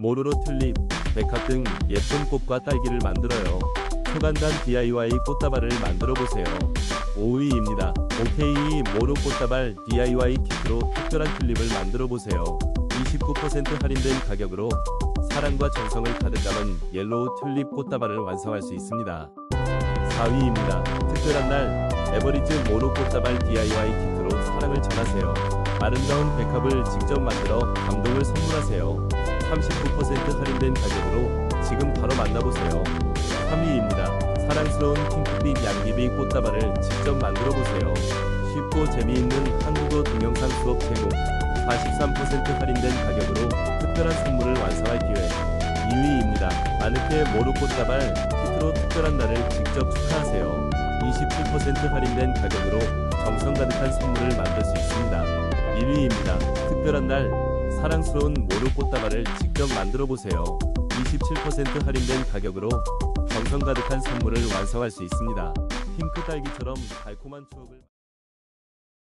모루로 튤립, 백합 등 예쁜 꽃과 딸기를 만들어요. 초간단 DIY 꽃다발을 만들어 보세요. 5위입니다. OKE 모로 꽃다발 DIY 키트로 특별한 튤립을 만들어 보세요. 29% 할인된 가격으로 사랑과 정성을 가득 담은 옐로우 튤립 꽃다발을 완성할 수 있습니다. 4위입니다. 특별한 날 에버리즈 모로 꽃다발 DIY 키트로 사랑을 전하세요. 아름다운 백합을 직접 만들어 감동을 선물하세요. 39% 할인된 가격으로 지금 바로 만나보세요. 3위입니다. 사랑스러운 핑크빛 양귀비 꽃다발을 직접 만들어보세요. 쉽고 재미있는 한국어 동영상 수업 제목 43% 할인된 가격으로 특별한 선물을 완성할 기회 2위입니다. 마누케 모루 꽃다발 키트로 특별한 날을 직접 축하하세요. 27% 할인된 가격으로 정성 가득한 선물을 만들 수 있습니다. 1위입니다. 특별한 날 사랑스러운 모루 꽃다발을 직접 만들어 보세요. 27% 할인된 가격으로 정성 가득한 선물을 완성할 수 있습니다. 핑크 딸기처럼 달콤한 추억을